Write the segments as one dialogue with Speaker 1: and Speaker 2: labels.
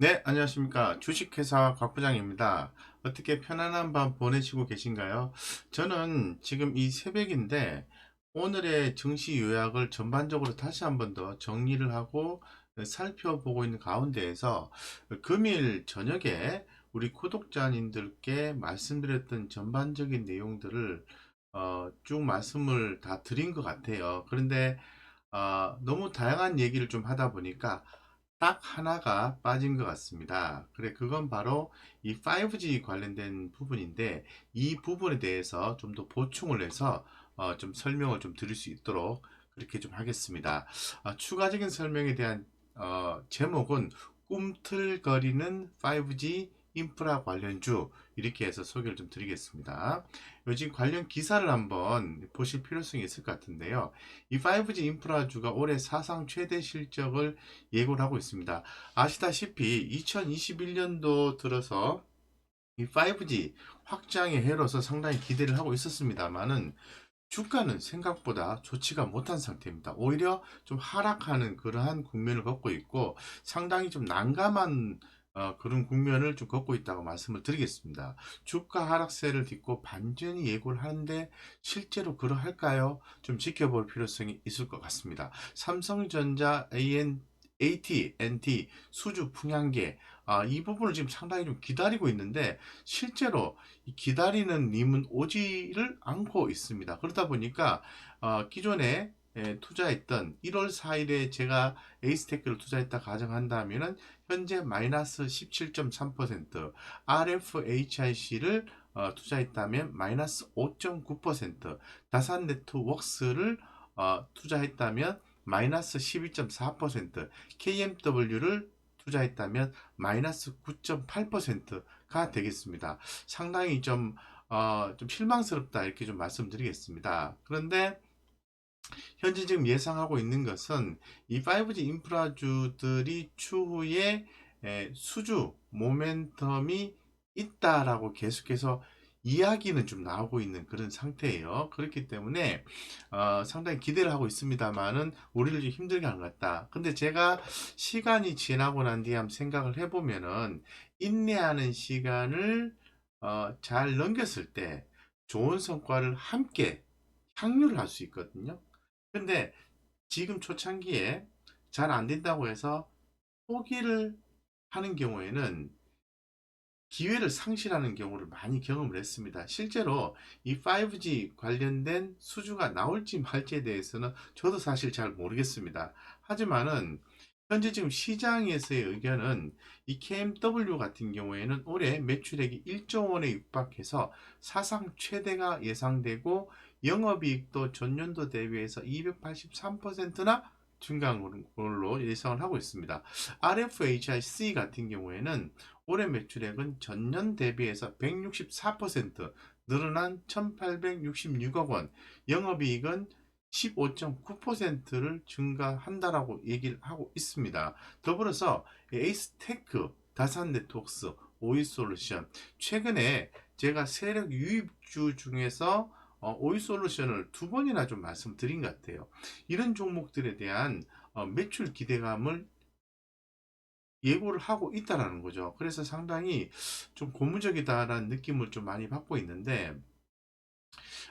Speaker 1: 네, 안녕하십니까. 주식회사 곽 부장입니다. 어떻게 편안한 밤 보내시고 계신가요? 저는 지금 이 새벽인데 오늘의 증시 요약을 전반적으로 다시 한 번 더 정리를 하고 살펴보고 있는 가운데에서 금일 저녁에 우리 구독자님들께 말씀드렸던 전반적인 내용들을 어, 쭉 말씀을 다 드린 것 같아요. 그런데 어, 너무 다양한 얘기를 좀 하다 보니까 딱 하나가 빠진 것 같습니다. 그래, 그건 바로 이 5G 관련된 부분인데, 이 부분에 대해서 좀 더 보충을 해서 어, 좀 설명을 좀 드릴 수 있도록 그렇게 좀 하겠습니다. 아, 추가적인 설명에 대한 어, 제목은 꿈틀거리는 5G 인프라 관련주 이렇게 해서 소개를 좀 드리겠습니다. 요즘 관련 기사를 한번 보실 필요성이 있을 것 같은데요. 이 5G 인프라주가 올해 사상 최대 실적을 예고를 하고 있습니다. 아시다시피 2021년도 들어서 이 5G 확장의 해로서 상당히 기대를 하고 있었습니다만은 주가는 생각보다 좋지가 못한 상태입니다. 오히려 좀 하락하는 그러한 국면을 걷고 있고 상당히 좀 난감한 어, 그런 국면을 좀 걷고 있다고 말씀을 드리겠습니다. 주가 하락세를 딛고 반전이 예고를 하는데 실제로 그러할까요? 좀 지켜볼 필요성이 있을 것 같습니다. 삼성전자 AN AT, NT, 수주, 풍향계 아, 이 부분을 지금 상당히 좀 기다리고 있는데 실제로 이 기다리는 님은 오지를 않고 있습니다. 그러다 보니까 어, 기존에 에, 투자했던 1월 4일에 제가 에이스테크를 투자했다 가정한다면은 현재 마이너스 17.3% RFHIC를 어, 투자했다면 마이너스 5.9% 다산 네트워크스를 어, 투자했다면 마이너스 12.4% KMW를 투자했다면 마이너스 9.8%가 되겠습니다. 상당히 좀, 어, 좀 실망스럽다 이렇게 좀 말씀드리겠습니다. 그런데 현재 지금 예상하고 있는 것은 이 5G 인프라주들이 추후에 수주 모멘텀이 있다라고 계속해서 이야기는 좀 나오고 있는 그런 상태예요. 그렇기 때문에 어, 상당히 기대를 하고 있습니다만은 우리를 좀 힘들게 한것 같다. 근데 제가 시간이 지나고 난 뒤에 한번 생각을 해보면은 인내하는 시간을 어, 잘 넘겼을 때 좋은 성과를 함께 향유를 할 수 있거든요. 근데 지금 초창기에 잘 안 된다고 해서 포기를 하는 경우에는 기회를 상실하는 경우를 많이 경험을 했습니다. 실제로 이 5G 관련된 수주가 나올지 말지에 대해서는 저도 사실 잘 모르겠습니다. 하지만은 현재 지금 시장에서의 의견은 이 KMW 같은 경우에는 올해 매출액이 1조 원에 육박해서 사상 최대가 예상되고 영업이익도 전년도 대비해서 283%나 증가한 걸로 예상을 하고 있습니다. RFHIC 같은 경우에는 올해 매출액은 전년 대비해서 164% 늘어난 1866억 원, 영업이익은 15.9%를 증가한다라고 얘기를 하고 있습니다. 더불어서 에이스테크, 다산 네트워크스, 오이솔루션 최근에 제가 세력 유입주 중에서 어, 오이솔루션을 두 번이나 좀 말씀드린 것 같아요. 이런 종목들에 대한 어, 매출 기대감을 예고를 하고 있다라는 거죠. 그래서 상당히 좀 고무적이다라는 느낌을 좀 많이 받고 있는데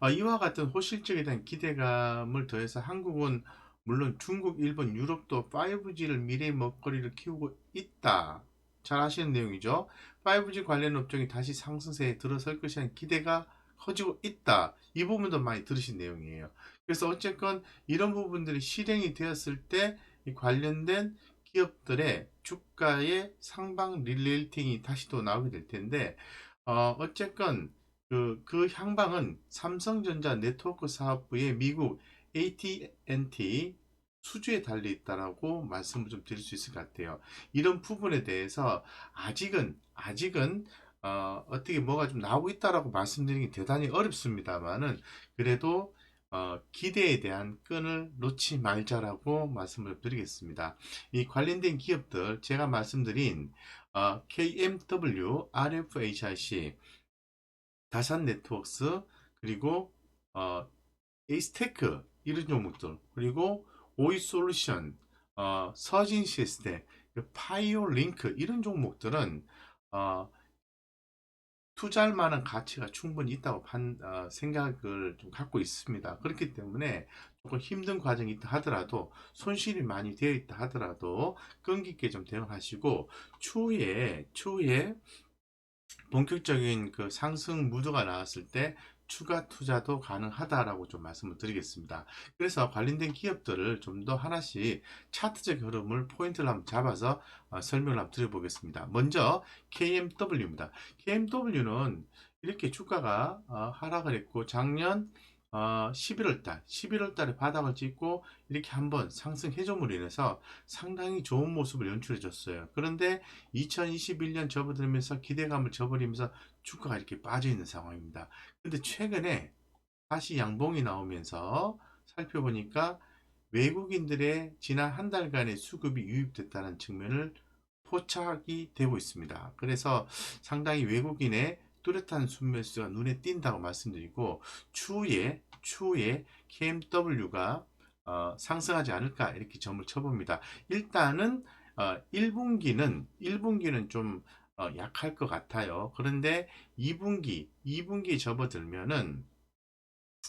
Speaker 1: 어, 이와 같은 호실적에 대한 기대감을 더해서 한국은 물론 중국, 일본, 유럽도 5G를 미래의 먹거리를 키우고 있다. 잘 아시는 내용이죠. 5G 관련 업종이 다시 상승세에 들어설 것이라는 기대가 커지고 있다. 이 부분도 많이 들으신 내용이에요. 그래서 어쨌건 이런 부분들이 실행이 되었을 때 관련된 기업들의 주가의 상방 릴레이팅이 다시 또 나오게 될 텐데 어, 어쨌건 그, 그 향방은 삼성전자 네트워크 사업부의 미국 AT&T 수주에 달려 있다라고 말씀을 좀 드릴 수 있을 것 같아요. 이런 부분에 대해서 아직은 아직은 어, 어떻게 뭐가 좀 나오고 있다라고 말씀드리기 대단히 어렵습니다만은 그래도 어, 기대에 대한 끈을 놓지 말자라고 말씀을 드리겠습니다. 이 관련된 기업들 제가 말씀드린 어, KMW, RFHIC, 다산 네트워크스 그리고 어, 에이스테크 이런 종목들 그리고 오이 솔루션, 어, 서진 시스템 파이오 링크 이런 종목들은 어, 투자할 만한 가치가 충분히 있다고 판, 어, 생각을 좀 갖고 있습니다. 그렇기 때문에 조금 힘든 과정이 있다 하더라도 손실이 많이 되어 있다 하더라도 끈기 있게 좀 대응하시고 추후에 추후에 본격적인 그 상승 무드가 나왔을 때 추가 투자도 가능하다라고 좀 말씀을 드리겠습니다. 그래서 관련된 기업들을 좀 더 하나씩 차트적 흐름을 포인트를 한번 잡아서 어, 설명을 한번 드려보겠습니다. 먼저 KMW입니다. KMW는 이렇게 주가가 어, 하락을 했고 작년 어, 11월 달, 11월 달에 바닥을 찍고 이렇게 한번 상승 해조물로 인해서 상당히 좋은 모습을 연출해 줬어요. 그런데 2021년 접어들면서 기대감을 저버리면서 주가가 이렇게 빠져 있는 상황입니다. 근데 최근에 다시 양봉이 나오면서 살펴보니까 외국인들의 지난 한 달간의 수급이 유입됐다는 측면을 포착이 되고 있습니다. 그래서 상당히 외국인의 뚜렷한 순매수가 눈에 띈다고 말씀드리고 추후에 추후에 KMW가 어, 상승하지 않을까 이렇게 점을 쳐봅니다. 일단은 어, 1분기는 1분기는 좀 어, 약할 것 같아요. 그런데 2분기 2분기 접어들면은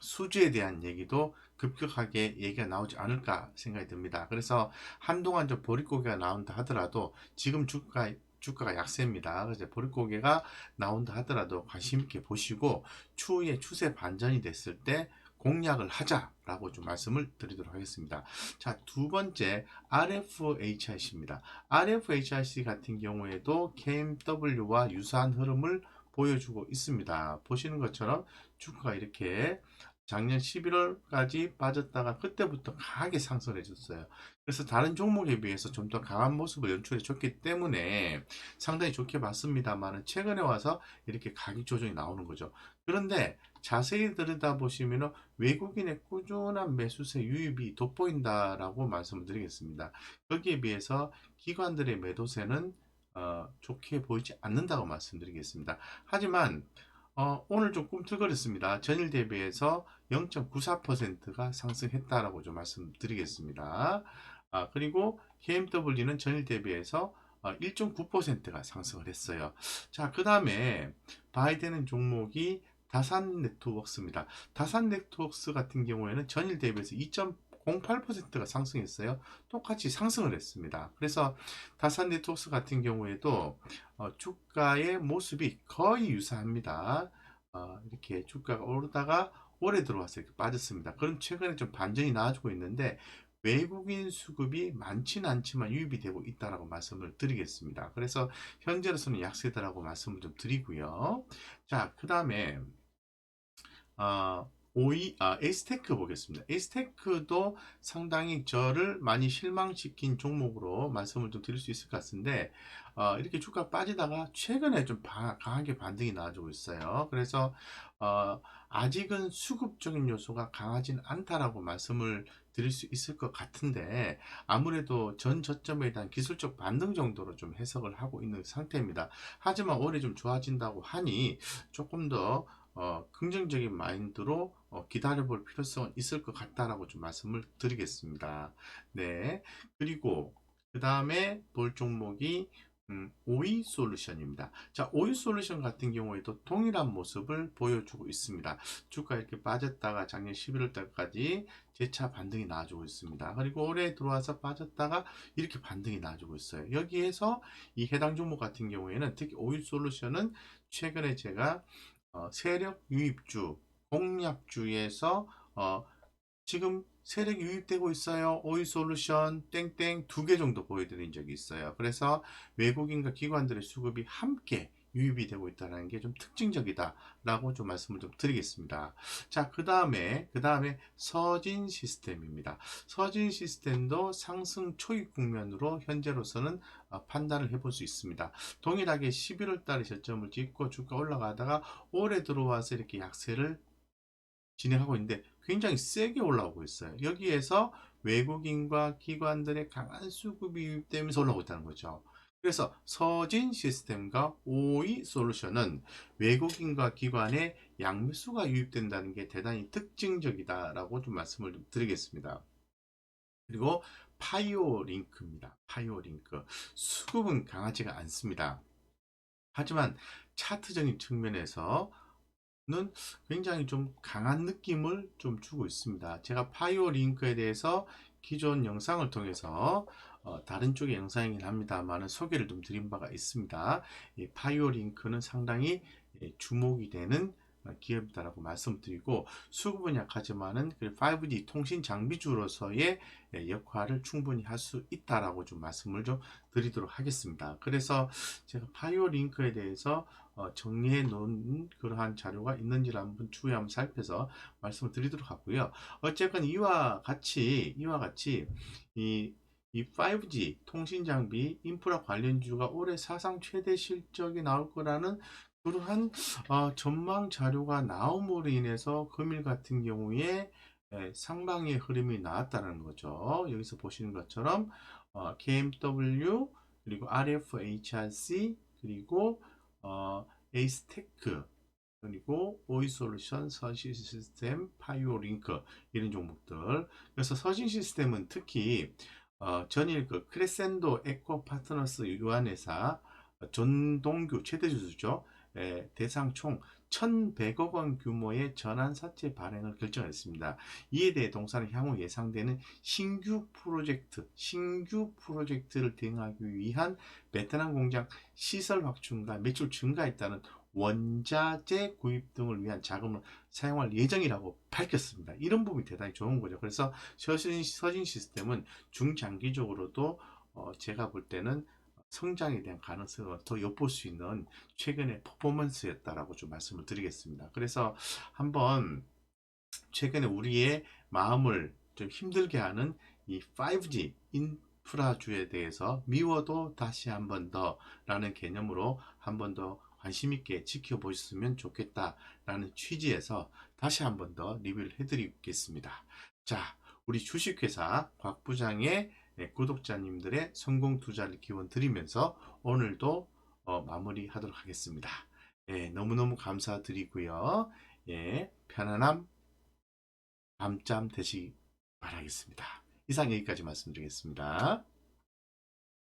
Speaker 1: 수주에 대한 얘기도 급격하게 얘기가 나오지 않을까 생각이 듭니다. 그래서 한동안 좀 보릿고개가 나온다 하더라도 지금 주가 주가가 약세입니다. 그래서 보릿고개가 나온다 하더라도 관심 있게 보시고 추후에 추세 반전이 됐을 때 공략을 하자라고 좀 말씀을 드리도록 하겠습니다. 자, 두 번째 RFHIC입니다. RFHIC 같은 경우에도 KMW와 유사한 흐름을 보여주고 있습니다. 보시는 것처럼 주가가 이렇게 작년 11월까지 빠졌다가 그때부터 강하게 상승을 해줬어요. 그래서 다른 종목에 비해서 좀 더 강한 모습을 연출해 줬기 때문에 상당히 좋게 봤습니다만 최근에 와서 이렇게 가격 조정이 나오는 거죠. 그런데 자세히 들여다보시면 외국인의 꾸준한 매수세 유입이 돋보인다라고 말씀을 드리겠습니다. 거기에 비해서 기관들의 매도세는 어, 좋게 보이지 않는다고 말씀드리겠습니다. 하지만 어, 오늘 좀 꿈틀거렸습니다. 전일 대비해서 0.94%가 상승했다라고 좀 말씀드리겠습니다. 아, 그리고 KMW는 전일 대비해서 1.9%가 상승을 했어요. 자, 그 다음에 되는 종목이 다산 네트워크스입니다. 다산 네트워크스 같은 경우에는 전일 대비해서 2.08%가 상승했어요. 똑같이 상승을 했습니다. 그래서 다산 네트워크스 같은 경우에도 어, 주가의 모습이 거의 유사합니다. 어, 이렇게 주가가 오르다가 올해 들어와서 이렇게 빠졌습니다. 그럼 최근에 좀 반전이 나와주고 있는데 외국인 수급이 많지는 않지만 유입이 되고 있다라고 말씀을 드리겠습니다. 그래서 현재로서는 약세다라고 말씀을 좀 드리고요. 자, 그 다음에 어, 오이, 아, 에스테크 보겠습니다. 에스테크도 상당히 저를 많이 실망시킨 종목으로 말씀을 좀 드릴 수 있을 것 같은데, 어, 이렇게 주가 빠지다가 최근에 좀 바, 강하게 반등이 나와주고 있어요. 그래서, 어, 아직은 수급적인 요소가 강하진 않다라고 말씀을 드릴 수 있을 것 같은데, 아무래도 전 저점에 대한 기술적 반등 정도로 좀 해석을 하고 있는 상태입니다. 하지만 올해 좀 좋아진다고 하니 조금 더 어, 긍정적인 마인드로 어, 기다려볼 필요성은 있을 것 같다라고 좀 말씀을 드리겠습니다. 네. 그리고 그 다음에 볼 종목이 음, 오이 솔루션입니다. 자, 오이 솔루션 같은 경우에도 동일한 모습을 보여주고 있습니다. 주가 이렇게 빠졌다가 작년 11월 달까지 재차 반등이 나와주고 있습니다. 그리고 올해 들어와서 빠졌다가 이렇게 반등이 나와주고 있어요. 여기에서 이 해당 종목 같은 경우에는 특히 오이 솔루션은 최근에 제가 어, 세력 유입주, 공약주에서 어, 지금 세력이 유입되고 있어요. 오이 솔루션 땡땡 두 개 정도 보여드린 적이 있어요. 그래서 외국인과 기관들의 수급이 함께 유입이 되고 있다는 게 좀 특징적이다라고 좀 말씀을 좀 드리겠습니다. 자, 그 다음에 그 다음에 서진 시스템입니다. 서진 시스템도 상승 초입 국면으로 현재로서는 어, 판단을 해볼 수 있습니다. 동일하게 11월 달에 저점을 찍고 주가 올라가다가 올해 들어와서 이렇게 약세를 진행하고 있는데 굉장히 세게 올라오고 있어요. 여기에서 외국인과 기관들의 강한 수급이 유입되면서 올라오고 있다는 거죠. 그래서 서진 시스템과 오이 솔루션은 외국인과 기관의 양매수가 유입된다는 게 대단히 특징적이다라고 좀 말씀을 좀 드리겠습니다. 그리고 파이오 링크입니다. 파이오 링크. 수급은 강하지가 않습니다. 하지만 차트적인 측면에서 는 굉장히 좀 강한 느낌을 좀 주고 있습니다. 제가 파이오 링크에 대해서 기존 영상을 통해서 어, 다른 쪽의 영상이긴 합니다만 소개를 좀 드린 바가 있습니다. 이 파이오 링크는 상당히 예, 주목이 되는 어, 기업이다라고 말씀드리고 수급은 약하지만은 5G 통신 장비주로서의 예, 역할을 충분히 할 수 있다라고 좀 말씀을 좀 드리도록 하겠습니다. 그래서 제가 파이오 링크에 대해서 어, 정리해 놓은 그러한 자료가 있는지를 한번 추후에 한번 살펴서 말씀을 드리도록 하고요. 어쨌건 이와 같이 이와 같이 이, 이 5G 통신 장비 인프라 관련주가 올해 사상 최대 실적이 나올 거라는 그러한 어, 전망 자료가 나옴으로 인해서 금일 같은 경우에 예, 상방의 흐름이 나왔다는 거죠. 여기서 보시는 것처럼 어, KMW 그리고 RFHRC 그리고 어, 에이스테크 그리고 오이솔루션, 서신 시스템, 파이오 링크 이런 종목들. 그래서 서신 시스템은 특히 어, 전일 그 크레센도 에코 파트너스 유한회사 전동규 최대 주주죠. 에, 대상 총 1,100억 원 규모의 전환 사채 발행을 결정했습니다. 이에 대해 동사는 향후 예상되는 신규 프로젝트, 신규 프로젝트를 대응하기 위한 베트남 공장 시설 확충과 매출 증가에 따른 원자재 구입 등을 위한 자금을 사용할 예정이라고 밝혔습니다. 이런 부분이 대단히 좋은 거죠. 그래서 서진, 서진 시스템은 중장기적으로도 어, 제가 볼 때는 성장에 대한 가능성을 더 엿볼 수 있는 최근의 퍼포먼스였다라고 좀 말씀을 드리겠습니다. 그래서 한번 최근에 우리의 마음을 좀 힘들게 하는 이 5G 인 프라주에 대해서 미워도 다시 한 번 더 라는 개념으로 한 번 더 관심 있게 지켜보셨으면 좋겠다라는 취지에서 다시 한 번 더 리뷰를 해드리겠습니다. 자, 우리 주식회사 곽 부장의 네, 구독자님들의 성공 투자를 기원 드리면서 오늘도 어, 마무리하도록 하겠습니다. 예, 너무너무 감사드리고요. 예, 편안함 밤잠 되시기 바라겠습니다. 이상 여기까지 말씀드리겠습니다.